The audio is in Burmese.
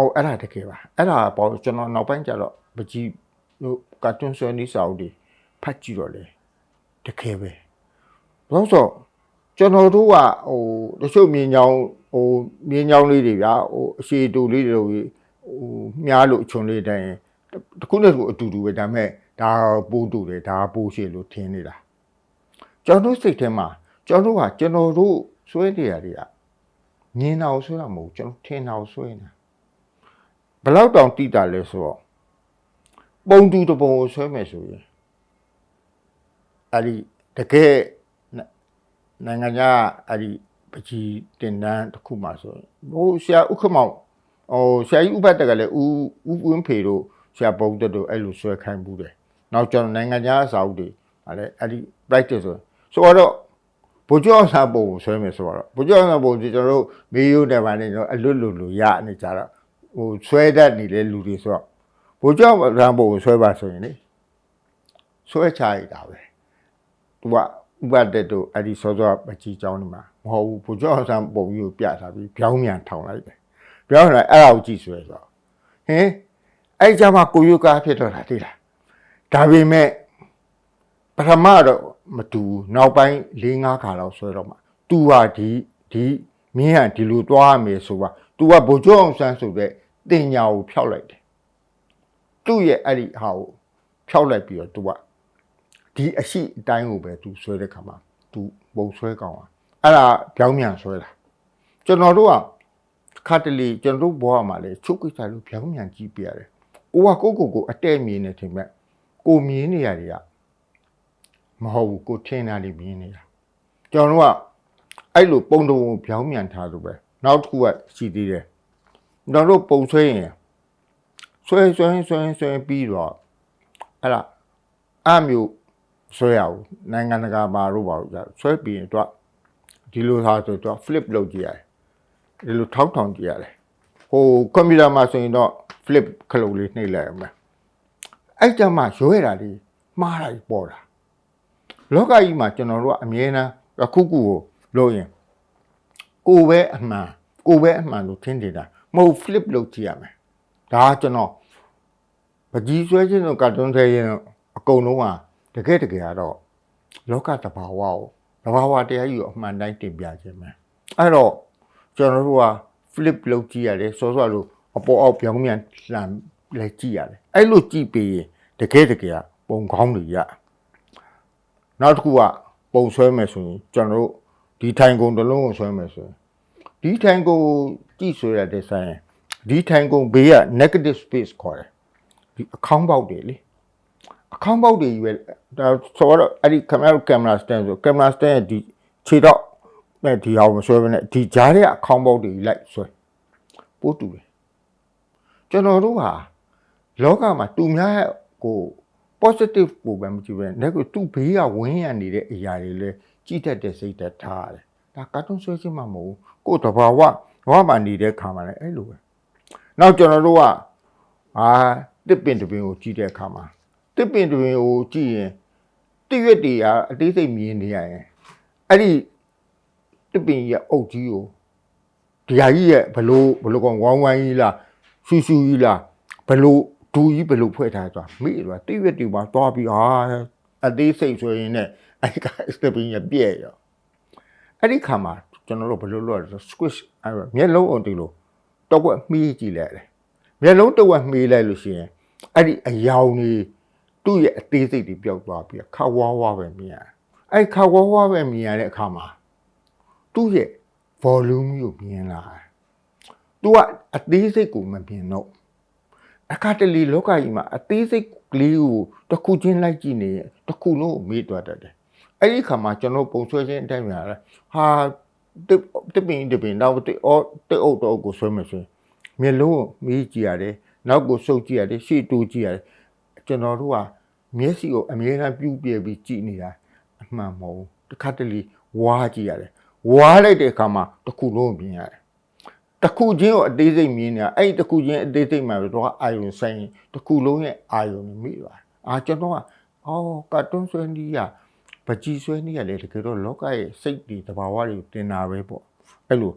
အော်အဲ့ဒါတကယ်ပါအဲ့ဒါပေါ့ကျွန်တော်နောက်ပိုင်းကျတော့ပကြီးတို့ကာတွန်းဆွဲနေစာအုပ်တွေဖတ်ကြည့်တော့လေတကယ်ပဲဘာလို့ဆိုကျွန်တော်တို့ကဟိုတချို့မြင်ကြောင်ဟိုမြင်ကြောင်လေးတွေဗျာဟိုအရှိတူလေးတွေဟိုမြားလို့အချွန်လေးတိုင်းတခုနဲ့တခုအတူတူပဲဒါပေမဲ့ဒါပိုးတူတယ်ဒါပိုးရှိလို့ထင်းနေတာကျွန်တော်စိတ်ထဲမှာကျွန်တော်တို့ကကျွန်တော်တို့ဆွဲနေရတွေကမြင်တာကိုဆွဲတာမဟုတ်ကျွန်တော်ထင်တာကိုဆွဲနေတာ ဘယ်လောက်တောင်တိတာလဲဆိုတော့ပုံတူတစ်ပုံကိုဆွဲမယ်ဆိုရင်အဲ့ဒီတကယ်နနိုင်ငံခြားအဲ့ဒီပကြီးတင်တန်းတစ်ခုမှဆိုရင်ဟိုဆရာဥက္ကမောင်ဟိုဆရာကြီးဥပတ်တက်ကလည်းဥဥပွင်းဖေတို့ဆရာပုံတက်တို့အဲ့လိုဆွဲခိုင်းဘူးတယ်နောက်ကျွန်တော်နိုင်ငံခြားအစာအုပ်တွေအဲ့လေအဲ့ဒီ practice ဆိုဆိုတော့ဘုကျော်စာပုံကိုဆွဲမယ်ဆိုတော့ဘုကျော်စာပုံဒီကျွန်တော်တို့မေယိုတယ်ပါနေတော့အလွတ်လွတ်လို့ရနေကြတော့ ဟိုဆွဲတတ်နေတဲ့လူတွေဆိုတော့ဘိုးကျောင်းရံပုံကိုဆွဲပါဆိုရင်လေဆွဲချရတာပဲသူကဥပဒေတို့အဲ့ဒီစောစောမကြီးကျောင်းနေမှာမဟုတ်ဘူးဘိုးကျောင်းရံပုံကြီးကိုပြထားပြီးပြောင်းမြန်ထောင်လိုက်တယ်ပြောင်းလိုက်အဲ့ဒါကိုကြည့်ဆွဲဆိုတော့ဟင်အဲ့ကြမှာကိုယူကားဖြစ်တော့တာတိလားဒါပေမဲ့ပထမတော့မတူဘူးနောက်ပိုင်း၄၅ခါလောက်ဆွဲတော့မှာ तू ဟာဒီဒီမင်းဟာဒီလိုသွားရမယ်ဆိုပါ သူကဗိုလ်ချုပ်အောင်ဆန်းဆိုတဲ့တင်ညာကိုဖျောက်လိုက်တယ်သူ့ရဲ့အဲ့ဒီဟာကိုဖျောက်လိုက်ပြီးတော့သူကဒီအရှိအတိုင်းကိုပဲသူဆွဲတဲ့ခါမှာသူပုံဆွဲကောင်းอ่ะအဲ့ဒါပြောင်းမြန်ဆွဲတာကျွန်တော်တို့ကခတ်တလီကျွန်တော်တို့ဘဝမှာလေချုပ်ကိစ္စလို့ပြောင်းမြန်ကြည့်ပြရတယ်ကိုကကိုကိုကိုအတဲ့မြင်နေတယ်မြတ်ကိုမြင်နေရတယ်ကမဟုတ်ဘူးကိုထင်တာလေးမြင်နေတာကျွန်တော်တို့ကအဲ့လိုပုံတော်ပြောင်းမြန်ထားလို့ပဲ နောက်တစ်ခုကရှိသေးတယ်ကျွန်တော်တို့ပုံဆွဲရင်ဆွဲဆွဲဆွဲဆွဲပြီးတော့အဲ့ဒါအမျိုးဆွဲရအောင်နိုင်ငံတကာမှာတော့ပါလို့ကြာဆွဲပြီးရင်တော့ဒီလိုဟာဆိုတော့ flip လုပ်ကြည့်ရတယ်ဒီလိုထောက်ထောင်ကြည့်ရတယ်ဟိုကွန်ပျူတာမှာဆိုရင်တော့ flip ခလုတ်လေးနှိပ်လိုက်ရမယ်အဲ့ကြမှာရွဲတာလေးမှားတာကြီးပေါ်တာလောကကြီးမှာကျွန်တော်တို့ကအမြဲတမ်းတစ်ခုခုကိုလုပ်ရင် ကိုယ်ပဲအမှန်ကိုယ်ပဲအမှန်လို့ထင်နေတာမဟုတ် flip လုပ်ကြည့်ရမယ်ဒါကကျွန်တော်ပကြီးဆွဲခြင်းတို့ကာတွန်းထဲရင်တော့အကုန်လုံးကတကယ်တကယ်ကတော့လောကတဘာဝကိုတဘာဝတရားကြီးကိုအမှန်တိုင်းတင်ပြခြင်းပဲအဲ့တော့ကျွန်တော်တို့က flip လုပ်ကြည့်ရတယ်စောစောလို့အပေါ်အောက်ပြောင်းပြန်လှန်လဲကြည့်ရတယ်အဲ့လိုကြည့်ပြီးရင်တကယ်တကယ်ကပုံကောင်းတွေရနောက်တစ်ခုကပုံဆွဲမယ်ဆိုရင်ကျွန်တော်တို့ ဒီထိုင်ကုန်တစ်လုံးကိုဆွဲမယ်ဆိုရင်ဒီထိုင်ကုန်ကိုကြည့်ဆွဲရတဲ့ဆိုင်ဒီထိုင်ကုန်ဘေးက negative space ခေါ်တယ်ဒီအခေါင်းပေါက်တွေလေအခေါင်းပေါက်တွေကြီးပဲဒါဆိုတော့အဲ့ဒီကင်မရာကင်မရာစတန်ဆိုကင်မရာစတန်ရဲ့ဒီခြေတော့မဲ့ဒီအောင်မဆွဲဘဲနဲ့ဒီကြားထဲကအခေါင်းပေါက်တွေကြီးလိုက်ဆွဲပိုးတူတယ်ကျွန်တော်တို့ဟာလောကမှာတူများရဲ့ကို positive ကိုပဲမကြည့်ပဲလက်ကိုသူ့ဘေးကဝင်းရနေတဲ့အရာတွေလဲ ကြည့်တတ်တဲ့စိတ်သက်ထားရတယ်ဒါကာတွန်းဆွဲခြင်းမှမဟုတ်ဘူးကိုယ်တဘာဝဘဝမှာနေတဲ့ခါမှာလည်းအဲ့လိုပဲနောက်ကျွန်တော်တို့ကအာတစ်ပင်တစ်ပင်ကိုကြည့်တဲ့အခါမှာတစ်ပင်တစ်ပင်ကိုကြည့်ရင်တရွက်တွေကအသေးစိတ်မြင်နေရရင်အဲ့ဒီတစ်ပင်ရဲ့အုပ်ကြီးကိုဒီဟာကြီးရဲ့ဘလို့ဘလို့ကောင်ဝိုင်းဝိုင်းကြီးလားရှူရှူကြီးလားဘလို့ဒူကြီးဘလို့ဖွဲ့ထားသွားမိသွားတရွက်တွေမှာသွားပြီးဟာအသေးစိတ်ဆိုရင်လည်း အဲ့ကတစ်ပင်ရဲ့ပြည့်ရောအဲ့ဒီခါမှာကျွန်တော်တို့ဘလို့လို့လဲဆို squish အဲ့ဒါမျက်လုံးအောင်တီလို့တော့ကွက်မှီးကြည့်လိုက်တယ်မျက်လုံးတော့ကွက်မှီးလိုက်လို့ရှိရင်အဲ့ဒီအယောင်ကြီးသူ့ရဲ့အသေးစိတ်တွေပျောက်သွားပြီးခါဝါဝါပဲမြင်ရတယ်အဲ့ခါဝါဝါပဲမြင်ရတဲ့အခါမှာသူ့ရဲ့ volume ကိုမြင်လာတယ်။ तू ကအသေးစိတ်ကိုမမြင်တော့အခါတလီလောကကြီးမှာအသေးစိတ်ကလေးကိုတစ်ခုချင်းလိုက်ကြည့်နေရင်တစ်ခုလုံးကိုမေ့သွားတတ်တယ်။ အဲ့ဒီခါမှာကျွန်တော်ပုံဆွဲခြင်းအတိုင်းများလဲဟာတစ်တစ်ပင်တစ်ပင်တော့တစ်အော်တစ်အုပ်တော့ကိုဆွဲမယ်ဆိုရင်မျက်လုံးကိုမေးကြည့်ရတယ်။နောက်ကိုစုပ်ကြည့်ရတယ်ရှေ့တိုးကြည့်ရတယ်။ကျွန်တော်တို့ကမျက်စိကိုအမြဲတမ်းပြုတ်ပြဲပြီးကြည့်နေတာအမှန်မဟုတ်ဘူး။တစ်ခါတလေဝါကြည့်ရတယ်။ဝါလိုက်တဲ့အခါမှာတစ်ခုလုံးကိုမြင်ရတယ်။တစ်ခုချင်းကိုအသေးစိတ်မြင်နေတာအဲ့ဒီတစ်ခုချင်းအသေးစိတ်မှာတော့အာယုံဆိုင်ရင်တစ်ခုလုံးရဲ့အာယုံကိုမိသွားတယ်။အာကျွန်တော်ကအော်ကာတွန်းဆွဲနီးရ ပကြီးဆွဲနီးရလေတကယ်တော့လောကရဲ့စိတ်တွေတဘာဝတွေကိုတင်တာပဲပေါ့။အဲ့လို